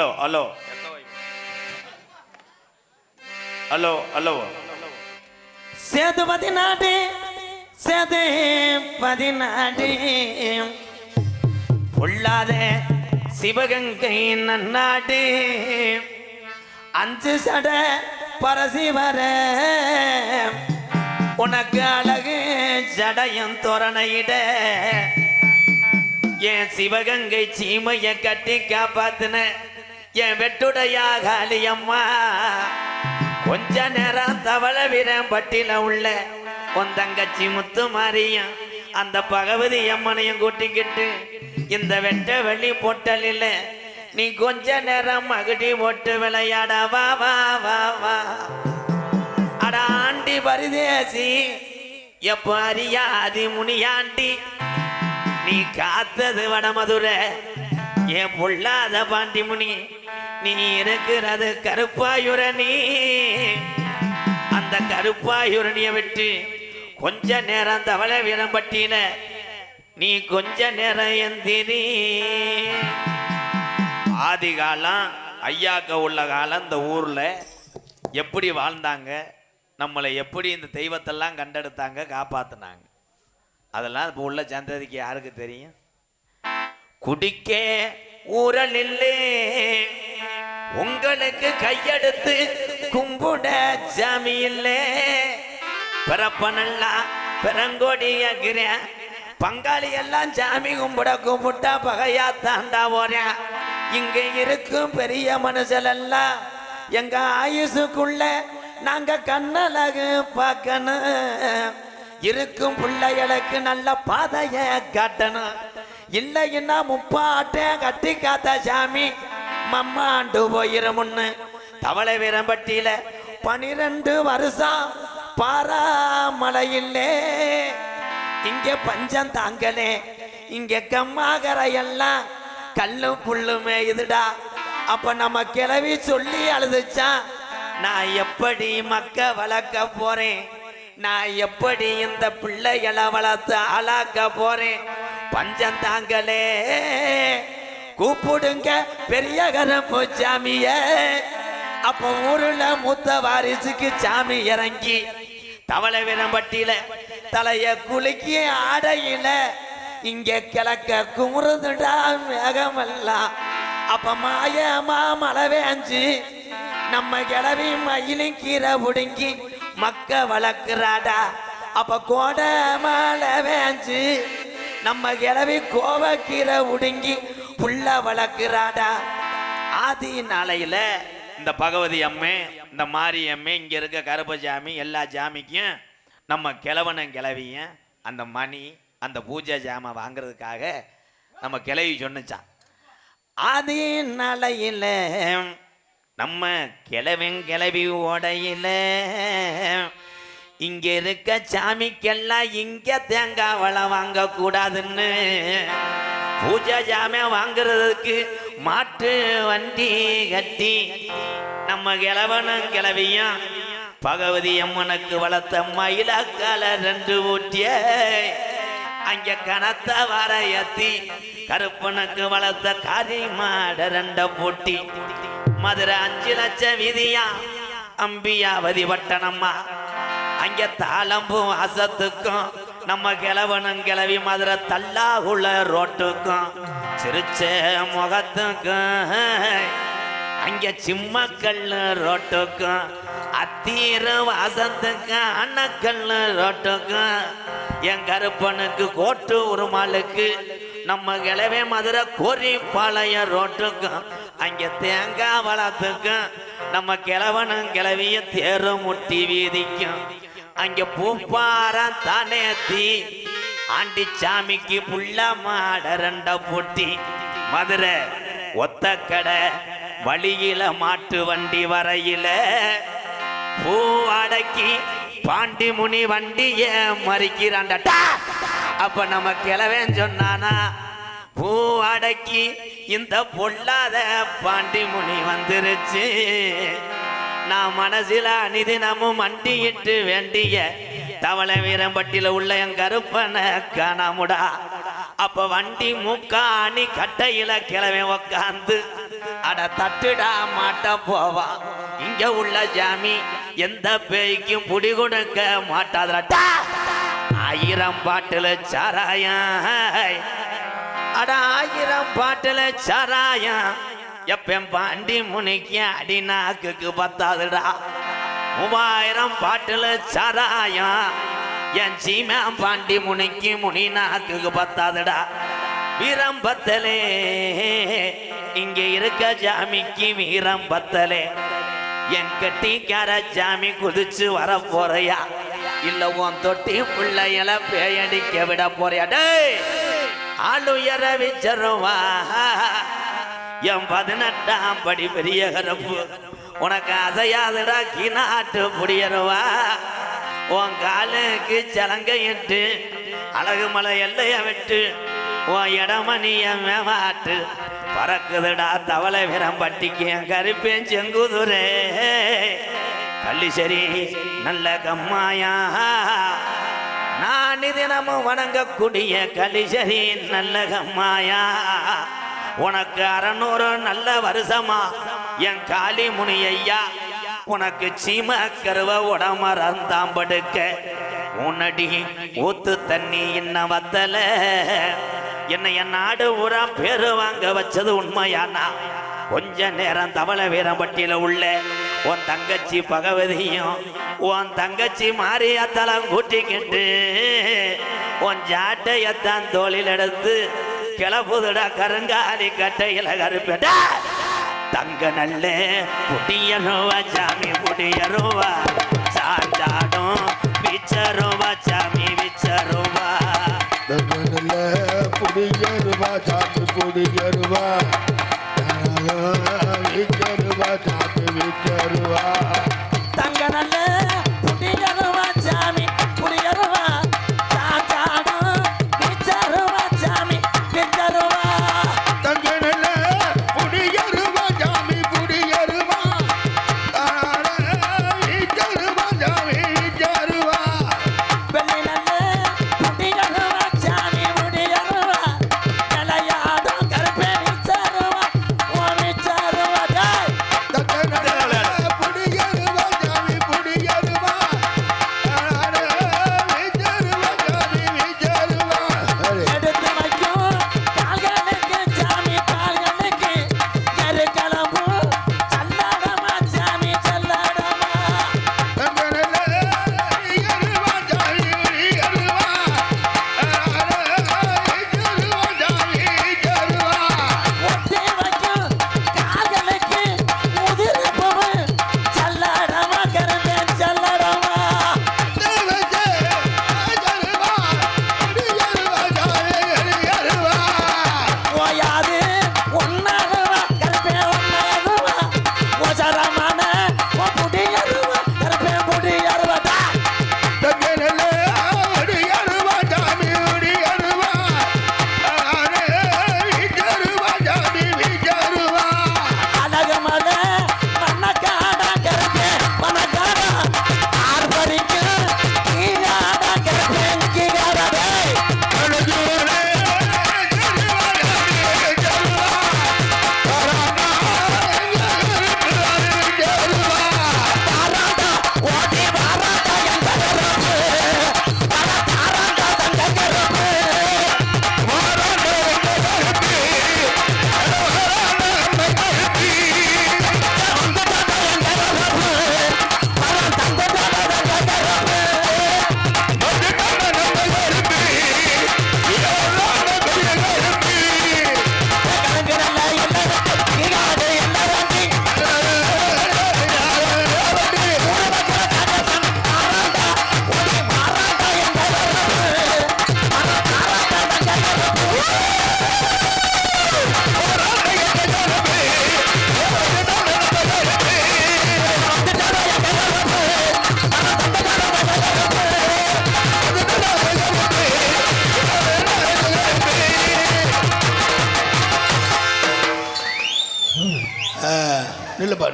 ஆ கூப்பிடுவா hello hello hello hello Sethu பதினாடு Sethu பதினாடு பொல்லாத சிவகங்கை நன்னாடு அஞ்சு சட பரசிவர உனக்கு அழகு ஜடையும் தோரணையிட. என் சிவகங்கை சீமைய கட்டி காப்பாத்தின. என் வெட்டுடையா காளியம்மா கொஞ்ச நேரம் தவள வீரன் பட்டில உள்ள உன் தங்கச்சி முத்து மாரியும் அந்த பகவதி அம்மனையும் கூட்டிக்கிட்டு இந்த வெட்ட வெள்ளி பொட்டலில் நீ கொஞ்ச நேரம் மகிழ்ச்சி போட்டு விளையாட வா வா வா வா. அட ஆண்டி பரிதேசி எப்போ அறியாதி முனியாண்டி நீ காத்தது வடமதுரை. என் பொல்லாத பாண்டி முனி நீ இருக்கிறது கருப்பாயுரணி. அந்த கருப்பாயுரணியை விட்டு கொஞ்ச நேரம் தவள வீரம்பட்டியில நீ கொஞ்ச நேரம் எந்திரி. ஆதி காலம் ஐயாக்க உள்ள காலம் இந்த ஊரில் எப்படி வாழ்ந்தாங்க நம்மளை எப்படி இந்த தெய்வத்தெல்லாம் கண்டெடுத்தாங்க காப்பாற்றினாங்க அதெல்லாம் இப்போ உள்ள சந்ததிக்கு யாருக்கு தெரியும்? குடிக்க ஊரலில்லே. உங்களுக்கு கையெடுத்து கும்பிட சாமி இல்லே பிறங்கோடி பிறங்கோடியாகிற பங்காளி எல்லாம் சாமி கும்பிட கும்பிட்டா பகையா தாண்டா போறேன் இங்க இருக்கும் பெரிய மனுஷலெல்லாம் எங்க ஆயுசுக்குள்ள நாங்க கண்ணழகு பார்க்கணும். இருக்கும் பிள்ளைகளுக்கு நல்ல பாதைய காட்டணும். இல்லைன்னா முப்பாட்டே கட்டி காத்தா சாமி. மம்மாண்டு போயிரமுன்னு தவளை வீரம்பட்டியில பனிரெண்டு வருஷம் பாராமலையில்லே இங்க பஞ்சம் தாங்கலே. இங்க கம்மாகரையெல்லாம் கல்லும் புல்லுமே இதுடா. அப்ப நம்ம கிளவி சொல்லி அழுதுச்சான் நான் எப்படி மக்க வளர்க்க போறேன்? நான் எப்படி இந்த பிள்ளைகளை வளர்த்து ஆளாக்க போறேன்? பஞ்சம் தாங்களே கூப்பிடுங்க பெரிய கரப்பு சாமிய அப்ப ஊருல மூத்த வாரிசுக்கு சாமி இறங்கி தவளை வினம்பட்டியில தலைய குலுக்கி ஆடையில இங்க கிழக்க குமுறுதுடா மேகமெல்லாம். அப்ப மாயமா மழை வேஞ்சு நம்ம கிளவி மயிலும் கீரை புடுங்கி மக்க வளர்க்குறாடா. அப்ப கோட மழை வேஞ்சு நம்ம கிளவி கோவக்கீரை உடுங்கி புள்ள வளர்க்கிறாடா. ஆதி நாளையில இந்த பகவதி அம்மே இந்த மாரி அம்மே இங்க இருக்க கருப்பசாமி எல்லா சாமிக்கும் நம்ம கிழவனும் கிளவியும் அந்த மணி அந்த பூஜை ஜாமை வாங்குறதுக்காக நம்ம கிளவி சொன்னுச்சான் ஆதி நாளையில நம்ம கிழவன் கிளவி ஓடையில இங்க இருக்க சாமிக்கெல்லாம் இங்க தேங்காய் வளம் வாங்க கூடாதுன்னு பூஜை ஜாமை வாங்குறதுக்கு மாட்டு வண்டி கட்டி நம்ம கிழவனும் கிளவியும் பகவதி அம்மனுக்கு வளர்த்த மயிலாக்கால ரெண்டு ஊட்டிய அங்க கனத்த வர எத்தி கருப்பனுக்கு வளர்த்த கரி மாட ரெண்ட போட்டி. மதுரை அஞ்சு லட்சம் விதியா அம்பியாவதி பட்டணம்மா அங்க தாளம்பும் அசத்துக்கும் நம்ம கிழவனும் கிளவி மதுரை தல்லாகுள்ள ரோட்டுக்கும் சிரிச்ச முகத்துக்கும் அங்க சிம்மக்கல்லு ரோட்டுக்கும் அத்தீர வாசத்துக்கும் அன்னக்கல்லு ரோட்டுக்கும் என் கருப்பனுக்கு கோட்டு உருமாளுக்கு நம்ம கிளவே மதுரை கோரிப்பாளையம் ரோட்டுக்கும் அங்க தேங்காய் வளத்துக்கும் நம்ம கிழவனும் கிளவிய தேரு முட்டி வீதிக்கும். அங்க பூப்பாரம் தானேத்தி ஆண்டி சாமிக்கு புள்ள மாட ரெண்ட போட்டி. மதுரை ஒத்த கடை வழியில மாட்டு வண்டி வரையில. பூ அடக்கி பாண்டி முனி வண்டிய மறிக்கிறான்டா அப்ப நம்ம கிளவேன் சொன்னானா பூ அடக்கி இந்த பொல்லாத பாண்டி முனி வந்துருச்சு. நான் மனசில அனிதினமும் அண்டியிட்டு வேண்டிய தவளை வீரம்பட்டியில உள்ள என் கருப்பனை காணாமுடா. அப்ப வண்டி முக்காணி கட்டையில கிளவே உக்காந்து அட தட்டுடா மாட்ட போவான் இங்க உள்ள ஜாமி எந்த பேய்க்கும் புடி கொடுக்க மாட்டாதடா. ஆயிரம் பாட்டுல சாராயம். அட ஆயிரம் பாட்டுல சாராயம். எப்பேன் பாண்டி முனிக்கு அடி நாக்குக்கு பத்தாதுடா. மூவாயிரம் பாட்டுல சாராயம். என் சீமா பாண்டி முனிக்கு முனி நாக்குக்கு பத்தாதுடா. வீரம் பத்தலே இங்க இருக்க ஜாமிக்கு வீரம் பத்தலே என் கட்டிக்கார ஜாமி குதிச்சு வர போறையா இல்ல உன் தொட்டி பிள்ளையில பேயடிக்க விட போறியா டேய் ஆளுயர விச்சருவா. என் பதினெட்டாம் படி பெரிய கரப்பு. உனக்கு அசையாதுடா கீநாட்டு புடியருவா. உன் காலுக்கு சலங்கையிட்டு அழகு மலை எல்லைய விட்டு உன் இடமணிய மேமாட்டு பறக்குதுடா தவளை விரம் பட்டிக்கு என் கருப்பேன் செங்குதுரே. கள்ளிசரி நல்ல கம்மாயா. நான் தினமும் வணங்கக்கூடிய கலிசரி நல்ல கம்மாயா. உனக்கு அறநூறு நல்ல வருஷமா? என் காளி முனி ஐயா உனக்கு சீம கருவ உடமறந்தாம் படுக்க. உன்னடி ஊத்து தண்ணி இன்ன வத்தல? என்னை என் நாடு ஊரா பேரு வாங்க வச்சது உண்மையானா கொஞ்ச நேரம் தவள வீரம்பட்டியில உள்ள உன் தங்கச்சி பகவதியும் உன் தங்கச்சி மாரியாத்தலம் கூட்டிக்கிட்டு உன் ஜாட்டையத்தான் தோளில் எடுத்து கிளப்புதுடா கருங்காலி கட்டையில கருப்பேடா. தங்க நல்ல புட்டிய ரூபா சாமி புட்டிய ரூபா சாஞ்சாடும் பிச்ச ரூபா சாமி பிச்ச ரூபா தங்க நல்ல புடிய ரூபா சாமி புடிய ரூபா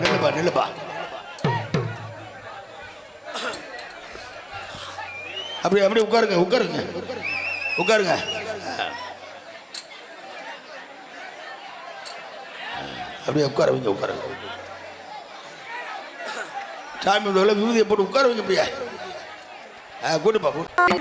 நில்லுப்பா நில்லுப்பா நில்லுப்பா அப்படி அப்படி உட்காருங்க உட்காருங்க. உட்காருங்க. அப்படியே உட்கார வைங்க உட்காருங்க சாமி விபூதியை போட்டு உட்கார வைங்க அப்படியே. ஆ கூட்டுப்பா கூட்டு.